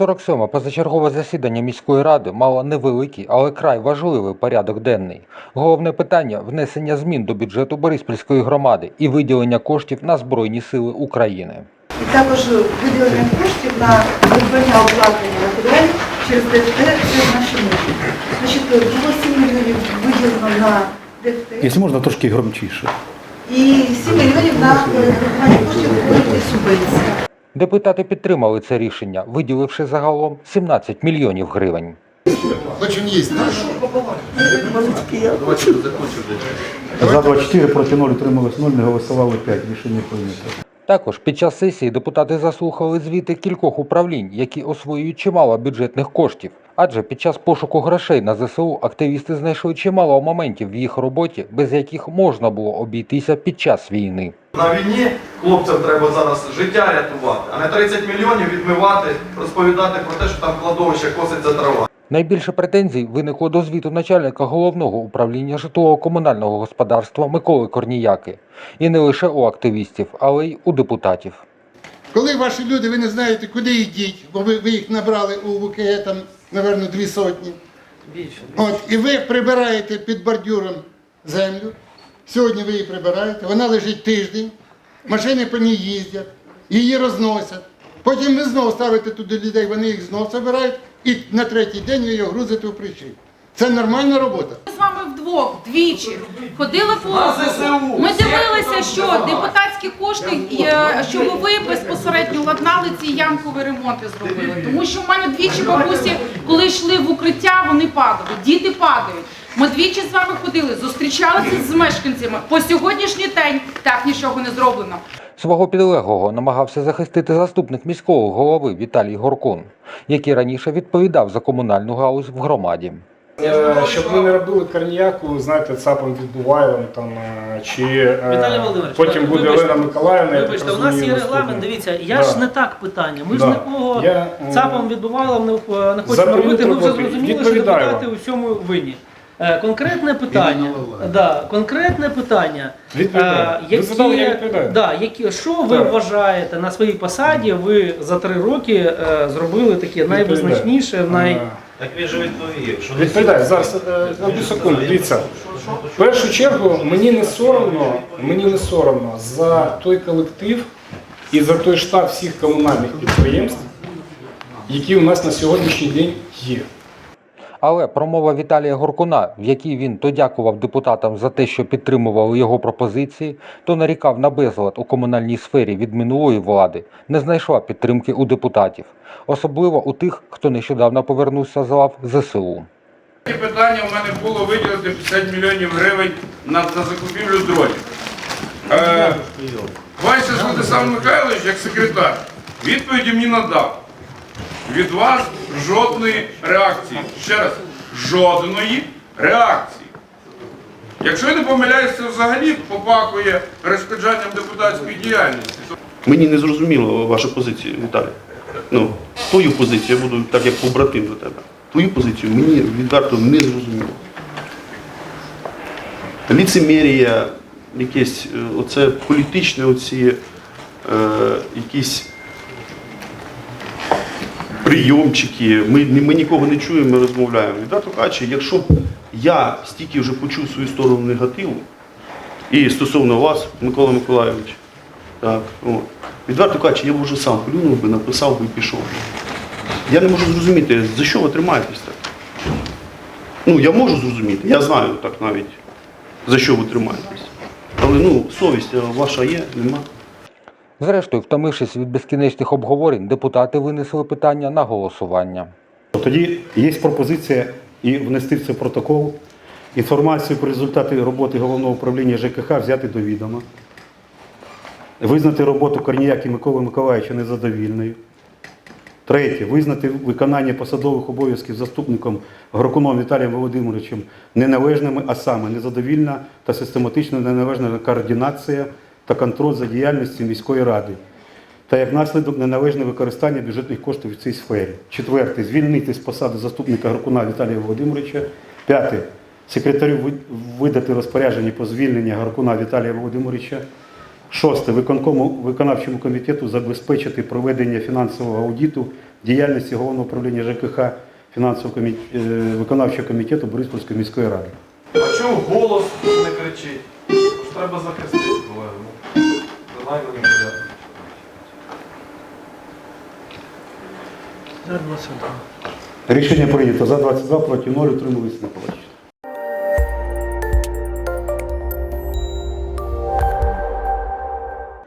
47 позачергове засідання міської ради мало невеликий, але край важливий порядок денний. Головне питання внесення змін до бюджету Бориспільської громади і виділення коштів на Збройні Сили України. І також виділення коштів на придбання обладнання матеріалів через ДФТ це наші місії. Значить, було 7 мільйонів виділено на ДФТ Якщо можна трошки громчіше. і 7 мільйонів на придбання коштів. Депутати підтримали це рішення, виділивши загалом 17 мільйонів гривень. Хочем есть. За 24 проти 0 утрималось 0, не голосували 5. Рішення прийнято. Також під час сесії депутати заслухали звіти кількох управлінь, які освоюють чимало бюджетних коштів. Адже під час пошуку грошей на ЗСУ активісти знайшли чимало моментів в їх роботі, без яких можна було обійтися під час війни. На війні хлопцям треба зараз життя рятувати, а не 30 мільйонів відмивати, розповідати про те, що там кладовище коситься трава. Найбільше претензій виникло до звіту начальника головного управління житлово-комунального господарства Миколи Корніяки. І не лише у активістів, але й у депутатів. Коли ваші люди, ви не знаєте, куди йдіть, бо ви, ви їх набрали у ВКЕ, там, напевно, дві сотні. От, і ви прибираєте під бордюром землю. Сьогодні ви її прибираєте, вона лежить тиждень, машини по ній їздять, її розносять. Потім ви знову ставите туди людей, вони їх знову забирають, і на третій день ви її грузите у причіп. Це нормальна робота. Ми з вами вдвох двічі ходили по округу. ЗСУ. Ми дивилися, що депутатські кошти, е, щоб ви безпосередньо ладнали ці ямкові ремонти зробили. Тому що в мене двічі бабусі, коли йшли в укриття, вони падали, діти падають. Ми двічі з вами ходили, зустрічалися з мешканцями. По сьогоднішній день так нічого не зроблено. Свого підлеглого намагався захистити заступник міського голови Віталій Горкун, який раніше відповідав за комунальну галузь в громаді. Е, Щоб ми не робили карніяку, знаєте, ЦАПом відбуваємо там е, чи е, Віталій Володимирович, потім буде вибачте, Олена Миколаївна. я так Вибачте, у нас є регламент, дивіться, я Да. ж не так питання. Ми ж Да. нікого Я, м, ЦАПом відбували, не, не хочемо робити. Ми вже зрозуміли, що відповідаю депутати вам. у всьому винні. Е, Конкретне питання, да, конкретне питання. Відповідаю. Ви задали, я відповідаю. да, які, що ви Так. вважаєте на своїй посаді? Ви за три роки е, зробили таке найвизначніше, най... Е, Так він же відповів, що Відповідаю, зараз е, одну секунду, дивіться. В першу чергу мені не соромно, мені не соромно за той колектив і за той штат всіх комунальних підприємств, які у нас на сьогоднішній день є. Але промова Віталія Горкуна, в якій він то дякував депутатам за те, що підтримували його пропозиції, то нарікав на безлад у комунальній сфері від минулої влади, не знайшла підтримки у депутатів, особливо у тих, хто нещодавно повернувся з лав ЗСУ. Питання у мене було виділити 50 мільйонів гривень на, закупівлю дронів. Е, Вайсес Владислав Михайлович, як секретар, відповіді мені надав. Від вас жодної реакції. Ще раз, жодної реакції. Якщо я не помиляюсь, це взагалі попакує перешкоджанням депутатської діяльності. Мені не зрозуміло ваша позиція, Віталій. Ну, твою позицію, я буду так як побратим до тебе. Твою позицію мені відверто не зрозуміло. Ліцемерія, якесь е, оце політичне, оці е, якісь прийомчики. Ми, ми нікого не чуємо, ми розмовляємо. Відверто кажучи, якщо б я стільки вже почув свою сторону негативу, і стосовно вас, Микола Миколайович, так, от. Відверто кажучи, я б вже сам плюнув би, написав би і пішов. Я не можу зрозуміти, за що ви тримаєтесь так? Ну, я можу зрозуміти, я знаю так навіть, за що ви тримаєтесь. Але ну, совість ваша є, нема. Зрештою, втомившись від безкінечних обговорень, депутати винесли питання на голосування. Тоді є пропозиція і внести в цей протокол інформацію про результати роботи головного управління ЖКХ взяти до відома. Визнати роботу Корніяки Миколи Миколаївича незадовільною. Третє. Визнати виконання посадових обов'язків заступником Грокуном Віталієм Володимировичем неналежними, а саме незадовільна та систематично неналежна координація та контроль за діяльністю міської ради та як наслідок неналежне використання бюджетних коштів в цій сфері. Четверте. Звільнити з посади заступника Гаркуна Віталія Володимировича. П'яте. Секретарю видати розпорядження по звільненню Гаркуна Віталія Володимировича. Шосте. Виконкому, виконавчому комітету забезпечити проведення фінансового аудиту діяльності головного управління ЖКХ фінансового комі... е, виконавчого комітету Бориспільської міської ради. А чому голос не кричить? Треба захистити колегу. Ну, Принаймні не буде. Рішення прийнято за 22, проти 0, утримались не побачили.